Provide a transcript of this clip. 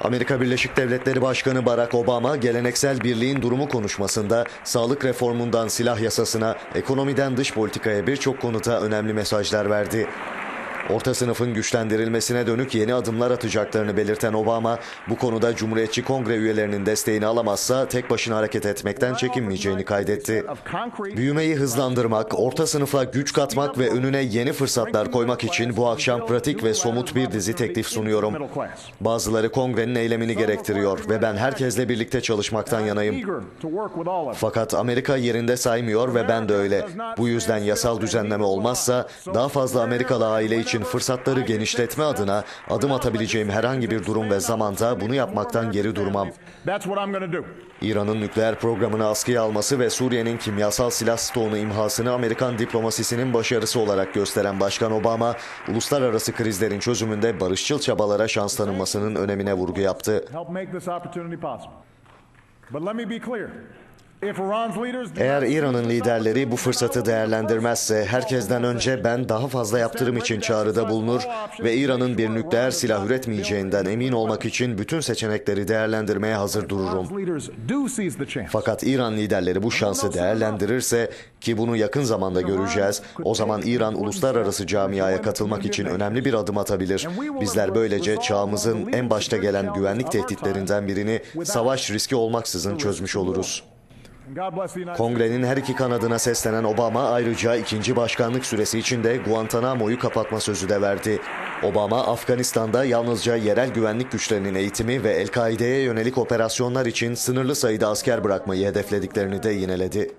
Amerika Birleşik Devletleri Başkanı Barack Obama geleneksel birliğin durumu konuşmasında sağlık reformundan silah yasasına, ekonomiden dış politikaya birçok konuda önemli mesajlar verdi. Orta sınıfın güçlendirilmesine dönük yeni adımlar atacaklarını belirten Obama, bu konuda Cumhuriyetçi Kongre üyelerinin desteğini alamazsa tek başına hareket etmekten çekinmeyeceğini kaydetti. Büyümeyi hızlandırmak, orta sınıfa güç katmak ve önüne yeni fırsatlar koymak için bu akşam pratik ve somut bir dizi teklif sunuyorum. Bazıları kongrenin eylemini gerektiriyor ve ben herkesle birlikte çalışmaktan yanayım. Fakat Amerika yerinde saymıyor ve ben de öyle. Bu yüzden yasal düzenleme olmazsa daha fazla Amerikalı aile için fırsatları genişletme adına adım atabileceğim herhangi bir durum ve zamanda bunu yapmaktan geri durmam. İran'ın nükleer programını askıya alması ve Suriye'nin kimyasal silah stoğunu imhasını Amerikan diplomasisinin başarısı olarak gösteren Başkan Obama, uluslararası krizlerin çözümünde barışçıl çabalara şans tanınmasının önemine vurgu yaptı. Eğer İran'ın liderleri bu fırsatı değerlendirmezse herkesten önce ben daha fazla yaptırım için çağrıda bulunur ve İran'ın bir nükleer silah üretmeyeceğinden emin olmak için bütün seçenekleri değerlendirmeye hazır dururum. Fakat İran liderleri bu şansı değerlendirirse ki bunu yakın zamanda göreceğiz, o zaman İran uluslararası camiaya katılmak için önemli bir adım atabilir. Bizler böylece çağımızın en başta gelen güvenlik tehditlerinden birini savaş riski olmaksızın çözmüş oluruz. Kongrenin her iki kanadına seslenen Obama ayrıca ikinci başkanlık süresi içinde Guantanamo'yu kapatma sözü de verdi. Obama, Afganistan'da yalnızca yerel güvenlik güçlerinin eğitimi ve El-Kaide'ye yönelik operasyonlar için sınırlı sayıda asker bırakmayı hedeflediklerini de yineledi.